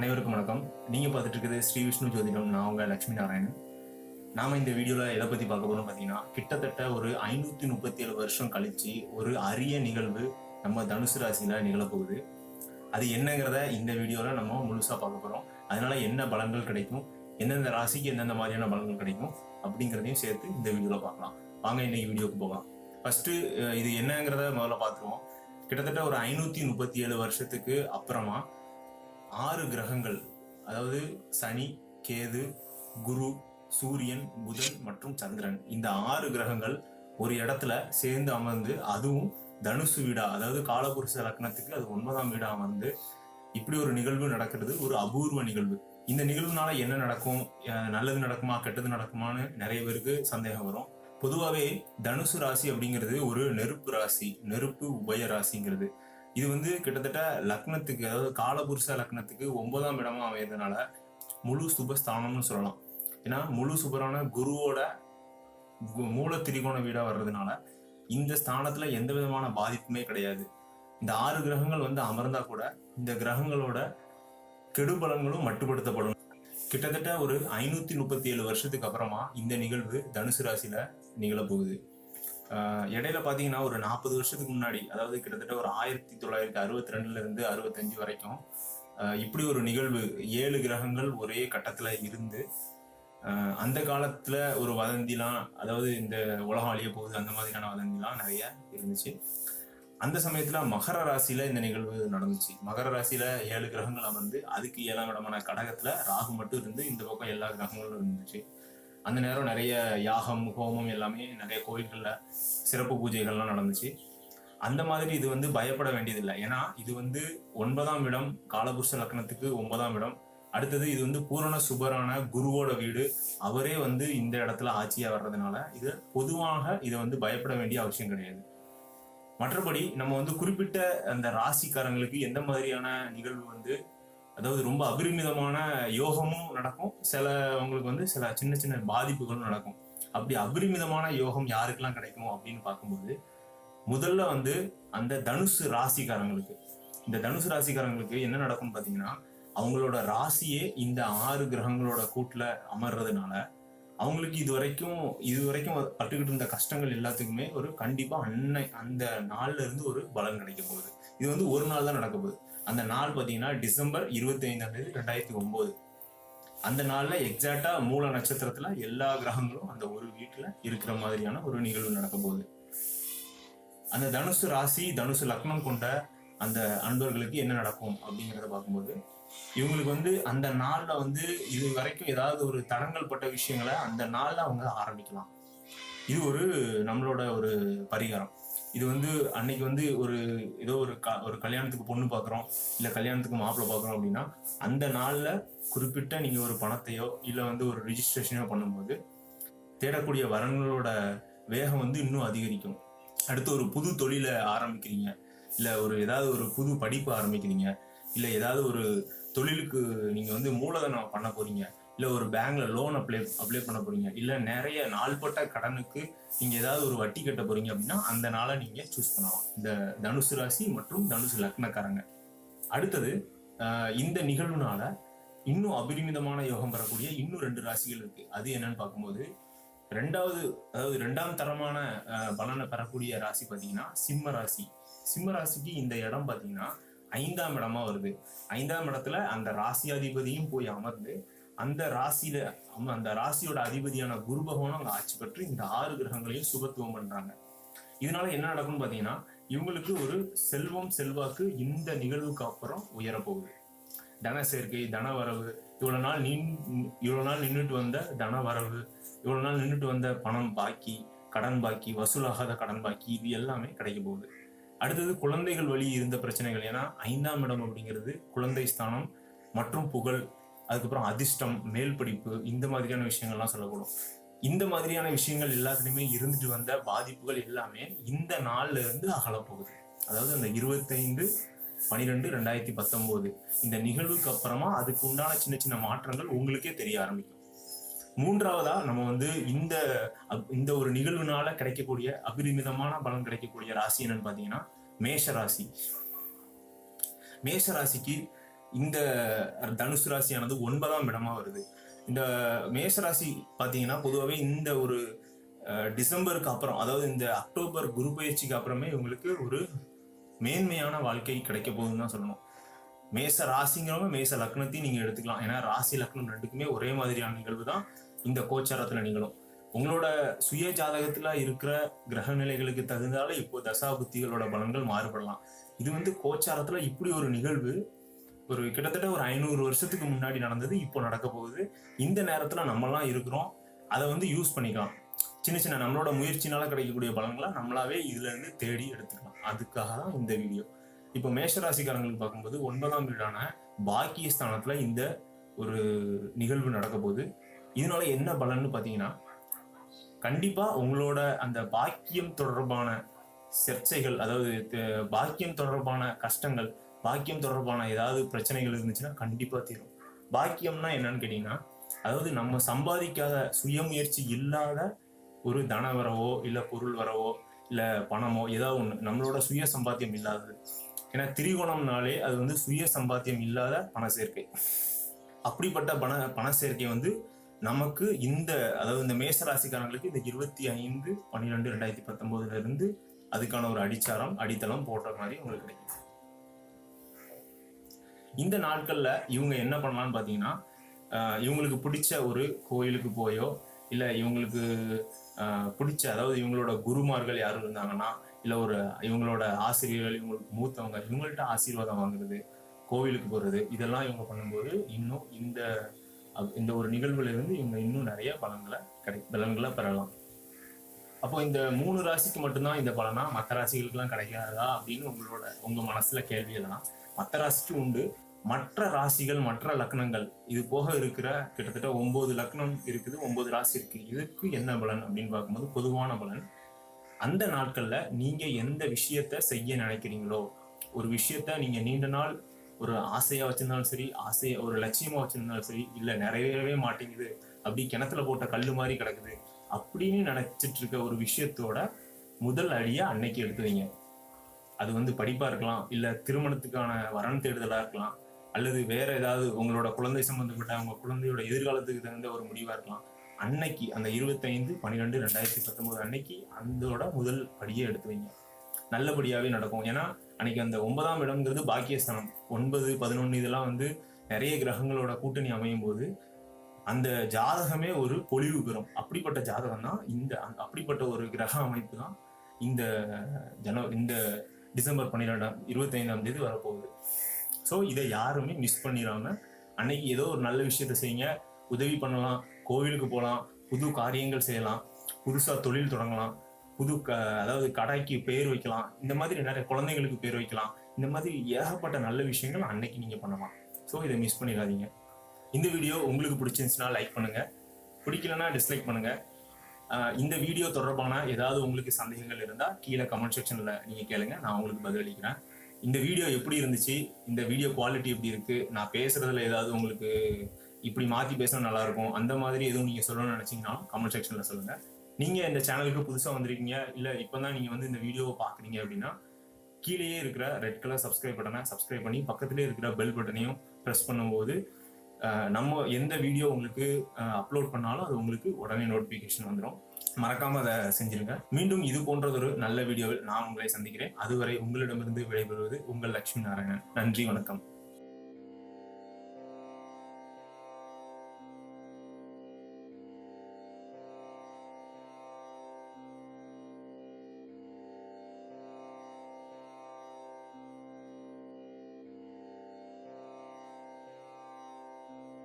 அனைவருக்கும் வணக்கம். நீங்கள் பார்த்துட்டு இருக்கிறது ஸ்ரீ விஷ்ணு ஜோதிடம். நான் உங்கள் லட்சுமி நாராயணன். நாம இந்த வீடியோவில் எதை பற்றி பார்க்க போகணும் பார்த்தீங்கன்னா கிட்டத்தட்ட ஒரு ஐநூற்றி முப்பத்தி ஏழு வருஷம் கழிச்சு ஒரு அரிய நிகழ்வு நம்ம தனுசு ராசியில் நிகழப்போகுது. அது என்னங்கிறத இந்த வீடியோவில் நம்ம முழுசாக பார்க்க போகிறோம் அதனால என்ன பலன்கள் கிடைக்கும்? எந்தெந்த ராசிக்கு எந்தெந்த மாதிரியான பலன்கள் கிடைக்கும்? அப்படிங்கிறதையும் சேர்த்து இந்த வீடியோவில் பார்க்கலாம். வாங்க இன்னைக்கு வீடியோக்கு போகலாம். ஃபர்ஸ்ட் இது என்னங்கிறத முதல்ல பார்த்துருவோம். கிட்டத்தட்ட ஒரு ஐநூற்றி முப்பத்தி ஏழு வருஷத்துக்கு அப்புறமா ஆறு கிரகங்கள் அதாவது சனி கேது குரு சூரியன் புதன் மற்றும் சந்திரன். இந்த ஆறு கிரகங்கள் ஒரு இடத்துல சேர்ந்து அமர்ந்து அதுவும் தனுசு வீடா அதாவது காலபுருஷ லக்னத்துக்கு அது ஒன்பதாம் வீடா அமர்ந்து இப்படி ஒரு நிகழ்வு நடக்கிறது ஒரு அபூர்வ நிகழ்வு. இந்த நிகழ்வுனால என்ன நடக்கும்? நல்லது நடக்குமா? கெட்டது நடக்குமான்னு நிறைய பேருக்கு சந்தேகம் வரும். பொதுவாகவே தனுசு ராசி அப்படிங்கிறது ஒரு நெருப்பு ராசி நெருப்பு உபய ராசிங்கிறது. இது வந்து கிட்டத்தட்ட லக்னத்துக்கு அதாவது காலபுருஷ லக்னத்துக்கு ஒன்பதாம் இடமா அமையதுனால முழு சுபஸ்தானம்னு சொல்லலாம். ஏன்னா முழு சுபரான குருவோட மூல திரிகோண வீடா வர்றதுனால இந்த ஸ்தானத்துல எந்த விதமான பாதிப்புமே கிடையாது. இந்த ஆறு கிரகங்கள் வந்து அமர்ந்தா கூட இந்த கிரகங்களோட கெடுபலன்களும் மட்டுப்படுத்தப்படும். கிட்டத்தட்ட ஒரு ஐநூத்தி முப்பத்தி ஏழு வருஷத்துக்கு அப்புறமா இந்த நிகழ்வு தனுசு ராசியில நிகழப்போகுது. இடையில பார்த்தீங்கன்னா ஒரு நாற்பது வருஷத்துக்கு முன்னாடி அதாவது கிட்டத்தட்ட ஒரு ஆயிரத்தி தொள்ளாயிரத்தி அறுபத்தி ரெண்டுல இருந்து அறுபத்தஞ்சு வரைக்கும் இப்படி ஒரு நிகழ்வு ஏழு கிரகங்கள் ஒரே கட்டத்துல இருந்து அந்த காலத்துல ஒரு வதந்திலாம் அதாவது இந்த உலகம் அழிய போகுது அந்த மாதிரியான வதந்திலாம் நிறைய இருந்துச்சு. அந்த சமயத்துல மகர ராசியில இந்த நிகழ்வு நடந்துச்சு. மகர ராசியில ஏழு கிரகங்கள் அமர்ந்து அதுக்கு ஏழாம் இடமான கடகத்துல ராகு மட்டும் இருந்து இந்த பக்கம் எல்லா கிரகங்களும் இருந்துச்சு. அந்த நேரம் நிறைய யாகம் ஹோமம் எல்லாமே நிறைய கோயில்களில் சிறப்பு பூஜைகள்லாம் நடந்துச்சு. அந்த மாதிரி இது வந்து பயப்பட வேண்டியதில்லை. ஏன்னா இது வந்து ஒன்பதாம் இடம் காலபுருஷ லக்னத்துக்கு ஒன்பதாம் இடம். அடுத்தது இது வந்து பூரண சுபரான குருவோட வீடு. அவரே வந்து இந்த இடத்துல ஆட்சியா வர்றதுனால இது பொதுவாக இதை வந்து பயப்பட வேண்டிய அவசியம் கிடையாது. மற்றபடி நம்ம வந்து குறிப்பிட்ட அந்த ராசிக்காரங்களுக்கு எந்த மாதிரியான நிகழ்வு வந்து அதாவது ரொம்ப அபரிமிதமான யோகமும் நடக்கும். சிலவங்களுக்கு வந்து சில சின்ன சின்ன பாதிப்புகளும் நடக்கும். அப்படி அபரிமிதமான யோகம் யாருக்கெல்லாம் கிடைக்கும் அப்படின்னு பார்க்கும்போது முதல்ல வந்து அந்த தனுசு ராசிக்காரங்களுக்கு இந்த தனுசு ராசிக்காரங்களுக்கு என்ன நடக்கும்னு பார்த்தீங்கன்னா அவங்களோட ராசியே இந்த ஆறு கிரகங்களோட கூட்டில் அமர்றதுனால அவங்களுக்கு இது வரைக்கும் இது வரைக்கும் பட்டுக்கிட்டு இருந்த கஷ்டங்கள் எல்லாத்துக்குமே ஒரு கண்டிப்பாக அன்னை அந்த நாள்ல இருந்து ஒரு பலன் கிடைக்க போகுது. இது வந்து ஒரு நாள் தான் நடக்க போகுது. அந்த நாள் பார்த்தீங்கன்னா டிசம்பர் இருபத்தி ஐந்தாம் தேதி ரெண்டாயிரத்தி ஒன்பது அந்த நாளில் எக்ஸாக்டா மூல நட்சத்திரத்துல எல்லா கிரகங்களும் அந்த ஒரு வீட்டில் இருக்கிற மாதிரியான ஒரு நிகழ்வு நடக்க போகுது. அந்த தனுசு ராசி தனுசு லக்னம் கொண்ட அந்த அன்பர்களுக்கு என்ன நடக்கும் அப்படிங்கிறத பார்க்கும்போது இவங்களுக்கு வந்து அந்த நாளில் வந்து இது வரைக்கும் ஏதாவது ஒரு தடங்கள் பட்ட விஷயங்களை அந்த நாளில் அவங்க ஆரம்பிக்கலாம். இது ஒரு நம்மளோட ஒரு பரிகாரம். இது வந்து அன்னைக்கு வந்து ஒரு ஏதோ ஒரு க ஒரு கல்யாணத்துக்கு பொண்ணு பார்க்குறோம் இல்லை கல்யாணத்துக்கு மாப்பிள்ளை பார்க்குறோம் அப்படின்னா அந்த நாளில் குறிப்பிட்ட நீங்கள் ஒரு பணத்தையோ இல்லை வந்து ஒரு ரிஜிஸ்ட்ரேஷனோ பண்ணும்போது தேடக்கூடிய வரன்களோட வேகம் வந்து இன்னும் அதிகரிக்கும். அடுத்து ஒரு புது தொழிலை ஆரம்பிக்கிறீங்க இல்லை ஒரு ஏதாவது ஒரு புது படிப்பு ஆரம்பிக்கிறீங்க இல்லை ஏதாவது ஒரு தொழிலுக்கு நீங்கள் வந்து மூலதனம் பண்ண போகிறீங்க இல்லை ஒரு பேங்க்ல லோன் அப்ளை அப்ளை பண்ண போறீங்க. இல்லை நிறைய நாள்பட்ட கடனுக்கு நீங்கள் ஏதாவது ஒரு வட்டி கட்ட போறீங்க அப்படின்னா அந்த நாளை நீங்கள் சூஸ் பண்ணலாம். இந்த தனுசு ராசி மற்றும் தனுசு லக்னக்காரங்க. அடுத்தது ஆஹ் இந்த நிகழ்வுனால இன்னும் அபரிமிதமான யோகம் பெறக்கூடிய இன்னும் ரெண்டு ராசிகள் இருக்கு. அது என்னன்னு பார்க்கும்போது ரெண்டாவது அதாவது ரெண்டாம் தரமான பலனை பெறக்கூடிய ராசி பார்த்தீங்கன்னா சிம்ம ராசி. சிம்ம ராசிக்கு இந்த இடம் பார்த்தீங்கன்னா ஐந்தாம் இடமா வருது. ஐந்தாம் இடத்துல அந்த ராசியாதிபதியும் போய் அமர்ந்து அந்த ராசியில அந்த ராசியோட அதிபதியான குரு பகவானும் அங்க ஆட்சி பெற்று இந்த ஆறு கிரகங்களையும் சுபத்துவம் பண்றாங்க. இதனால என்ன நடக்கும்னு பாத்தீங்கன்னா இவங்களுக்கு ஒரு செல்வம் செல்வாக்கு இந்த நிகழ்வுக்கு அப்புறம் உயரப்போகுது. தன சேர்க்கை தன வரவு இவ்வளவு நாள் நின் இவ்வளவு நாள் நின்றுட்டு வந்த தன வரவு இவ்வளவு நாள் நின்றுட்டு வந்த பணம் பாக்கி கடன் பாக்கி வசூலாகாத கடன் பாக்கி இது எல்லாமே கிடைக்க போகுது. அடுத்தது குழந்தைகள் வழி இருந்த பிரச்சனைகள். ஏன்னா ஐந்தாம் இடம் அப்படிங்கிறது குழந்தை ஸ்தானம் மற்றும் புகழ் அதுக்கப்புறம் அதிர்ஷ்டம் மேல் படிப்பு இந்த மாதிரியான விஷயங்கள்லாம் சொல்லக்கூடும். இந்த மாதிரியான விஷயங்கள் எல்லாத்துலையுமே இருந்துட்டு வந்த பாதிப்புகள் எல்லாமே இந்த நாள்ல இருந்து அகலப்போகுது. அதாவது அந்த இருபத்தைந்து பனிரெண்டு ரெண்டாயிரத்தி பத்தொன்பது இந்த நிகழ்வுக்கு அப்புறமா அதுக்கு உண்டான சின்ன சின்ன மாற்றங்கள் உங்களுக்கே தெரிய ஆரம்பிக்கும். மூன்றாவதா நம்ம வந்து இந்த அப்- இந்த ஒரு நிகழ்வுனால கிடைக்கக்கூடிய அபரிமிதமான பலன் கிடைக்கக்கூடிய ராசி என்னன்னு பாத்தீங்கன்னா மேஷ ராசி மேஷ ராசிக்கு இந்த தனுசு ராசியானது ஒன்பதாம் இடமா வருது. இந்த மேஷ ராசி பார்த்தீங்கன்னா பொதுவாகவே இந்த ஒரு டிசம்பருக்கு அப்புறம் அதாவது இந்த அக்டோபர் குரு பயிற்சிக்கு அப்புறமே இவங்களுக்கு ஒரு மேன்மையான வாழ்க்கை கிடைக்க போகுதுன்னு தான் சொல்லணும். மேச ராசிங்கிறவங்க மேச லக்னத்தையும் நீங்க எடுத்துக்கலாம். ஏன்னா ராசி லக்னம் ரெண்டுக்குமே ஒரே மாதிரியான நிகழ்வு தான் இந்த கோச்சாரத்துல நிகழும். உங்களோட சுய ஜாதகத்துல இருக்கிற கிரக நிலைகளுக்கு தகுந்தால இப்போ தசா புத்திகளோட பலன்கள் மாறுபடலாம். இது வந்து கோச்சாரத்துல இப்படி ஒரு நிகழ்வு ஒரு கிட்டத்தட்ட ஒரு ஐநூறு வருஷத்துக்கு முன்னாடி நடந்தது இப்போ நடக்க போகுது. இந்த நேரத்துல நம்மலாம் இருக்கிறோம். அதை வந்து யூஸ் பண்ணிக்கலாம். சின்ன சின்ன நம்மளோட முயற்சினால கிடைக்கக்கூடிய பலன்களை நம்மளாவே இதுல இருந்து தேடி எடுத்துக்கலாம். அதுக்காக தான் இந்த வீடியோ இப்போ மேஷராசிக்காரங்களுக்கு பார்க்கும்போது ஒன்பதாம் வீடான பாக்கிய ஸ்தானத்துல இந்த ஒரு நிகழ்வு நடக்க போகுது. இதனால என்ன பலன்னு பார்த்தீங்கன்னா கண்டிப்பா உங்களோட அந்த பாக்கியம் தொடர்பான சர்ச்சைகள் அதாவது பாக்கியம் தொடர்பான கஷ்டங்கள் பாக்கியம் தொடர்பான ஏதாவது பிரச்சனைகள் இருந்துச்சுன்னா கண்டிப்பா தீரும். பாக்கியம்னா என்னன்னு கேட்டீங்கன்னா அதாவது நம்ம சம்பாதிக்காத சுயமுயற்சி இல்லாத ஒரு தன வரவோ இல்ல பொருள் வரவோ இல்ல பணமோ ஏதாவது ஒண்ணு நம்மளோட சுய சம்பாத்தியம் இல்லாதது. ஏன்னா திரிகோணம்னாலே அது வந்து சுய சம்பாத்தியம் இல்லாத பண சேர்க்கை. அப்படிப்பட்ட பண பண சேர்க்கை வந்து நமக்கு இந்த அதாவது இந்த மேச ராசிக்காரங்களுக்கு இந்த இருபத்தி ஐந்து பன்னிரெண்டு ரெண்டாயிரத்தி பத்தொம்போதுல இருந்து அதுக்கான ஒரு அடிச்சாரம் அடித்தளம் போடுற மாதிரி உங்களுக்கு கிடைக்கும். இந்த நாட்களில் இவங்க என்ன பண்ணலாம்னு பார்த்தீங்கன்னா இவங்களுக்கு பிடிச்ச ஒரு கோயிலுக்கு போயோ இல்லை இவங்களுக்கு பிடிச்ச அதாவது இவங்களோட குருமார்கள் யாரும் இருந்தாங்கன்னா இல்லை ஒரு இவங்களோட ஆசிரியர்கள் இவங்களுக்கு மூத்தவங்க இவங்கள்ட்ட ஆசீர்வாதம் வாங்குறது கோவிலுக்கு போகிறது இதெல்லாம் இவங்க பண்ணும்போது இன்னும் இந்த அப்- இந்த ஒரு நிகழ்வுல இருந்து இவங்க இன்னும் நிறைய பலன்களை கிடை பலன்களை பெறலாம். அப்போ இந்த மூணு ராசிக்கு மட்டும்தான் இந்த பலனா மற்ற ராசிகளுக்கெல்லாம் கிடைக்காதா அப்படின்னு உங்களோட உங்க மனசுல கேள்வி எல்லாம் மற்ற ராசிக்கு உண்டு. மற்ற ராசிகள் மற்ற லக்னங்கள். இது போக இருக்கிற கிட்டத்தட்ட ஒன்பது லக்னம் இருக்குது ஒன்பது ராசி இருக்கு. இதுக்கு என்ன பலன் அப்படின்னு பார்க்கும்போது பொதுவான பலன். அந்த நாட்கள்ல நீங்க எந்த விஷயத்த செய்ய நினைக்கிறீங்களோ ஒரு விஷயத்த நீங்க நீண்ட நாள் ஒரு ஆசையா வச்சிருந்தாலும் சரி ஆசையா ஒரு லட்சியமா வச்சிருந்தாலும் சரி இல்ல நிறைவேறவே மாட்டேங்குது அப்படி கிணத்துல போட்ட கல்லு மாதிரி கிடக்குது அப்படின்னு நினைச்சிட்டு இருக்க ஒரு விஷயத்தோட முதல் அடியை அன்னைக்கு எடுத்து வைங்க. அது வந்து படிப்பா இருக்கலாம் இல்ல திருமணத்துக்கான வரன் தேடுதலா இருக்கலாம் அல்லது வேற ஏதாவது உங்களோட குழந்தை சம்பந்தப்பட்ட உங்க குழந்தையோட எதிர்காலத்துக்கு தகுந்த ஒரு முடிவா இருக்கலாம். அன்னைக்கு அந்த இருபத்தைந்து பன்னிரெண்டு ரெண்டாயிரத்தி பத்தொன்பது அன்னைக்கு அதோட முதல் படியை எடுத்து வைங்க. நல்லபடியாவே நடக்கும். ஏன்னா அன்னைக்கு அந்த ஒன்பதாம் இடம்ங்கிறது பாக்கியஸ்தானம். ஒன்பது பதினொன்று இதெல்லாம் வந்து நிறைய கிரகங்களோட கூட்டணி அமையும் போது அந்த ஜாதகமே ஒரு பொலிவு பெறும் அப்படிப்பட்ட ஜாதகம் தான் இந்த அப்படிப்பட்ட ஒரு கிரக அமைப்பு தான் இந்த ஜன இந்த டிசம்பர் பன்னிரெண்டாம் இருபத்தைந்தாம் தேதி வரப்போகுது. ஸோ இதை யாருமே மிஸ் பண்ணிடாம அன்னைக்கு ஏதோ ஒரு நல்ல விஷயத்த செய்யுங்க. உதவி பண்ணலாம். கோவிலுக்கு போகலாம். புது காரியங்கள் செய்யலாம். புதுசா தொழில் தொடங்கலாம். புது க அதாவது கடைக்கு பேர் வைக்கலாம். இந்த மாதிரி நிறைய குழந்தைங்களுக்கு பேர் வைக்கலாம். இந்த மாதிரி ஏகப்பட்ட நல்ல விஷயங்கள் அன்னைக்கு நீங்க பண்ணலாம். ஸோ இதை மிஸ் பண்ணிடாதீங்க இந்த வீடியோ உங்களுக்கு பிடிச்சிருந்துச்சுன்னா லைக் பண்ணுங்க. பிடிக்கலன்னா டிஸ்லைக் பண்ணுங்க. இந்த வீடியோ தொடர்பான ஏதாவது உங்களுக்கு சந்தேகங்கள் இருந்தால் கீழே கமெண்ட் செக்ஷனில் நீங்கள் கேளுங்க. நான் உங்களுக்கு பதிலளிக்கிறேன் இந்த வீடியோ எப்படி இருந்துச்சு? இந்த வீடியோ குவாலிட்டி எப்படி இருக்கு? நான் பேசுறதுல ஏதாவது உங்களுக்கு இப்படி மாற்றி பேசினா நல்லா இருக்கும். அந்த மாதிரி எதுவும் நீங்கள் சொல்லணும்னு நினச்சிங்கன்னா கமெண்ட் செக்ஷனில் சொல்லுங்கள் நீங்கள் இந்த சேனலுக்கு புதுசாக வந்திருக்கீங்க இப்போ தான் நீங்கள் வந்து இந்த வீடியோவை பார்க்குறீங்க அப்படின்னா கீழேயே இருக்கிற ரெட் கலர் சப்ஸ்கிரைப் பட்டனை சப்ஸ்கிரைப் பண்ணி பக்கத்துலேயே இருக்கிற பெல் பட்டனையும் ப்ரெஸ் பண்ணும்போது நம்ம எந்த வீடியோ உங்களுக்கு அப்லோட் பண்ணாலும் அது உங்களுக்கு உடனே நோட்டிபிகேஷன் வந்துடும் மறக்காம அதை செஞ்சிருங்க. மீண்டும் இது போன்றதொரு நல்ல வீடியோவில் நான் உங்களை சந்திக்கிறேன். அதுவரை உங்களிடமிருந்து விடைபெறுவது உங்கள் லட்சுமி நாராயணன். நன்றி வணக்கம்.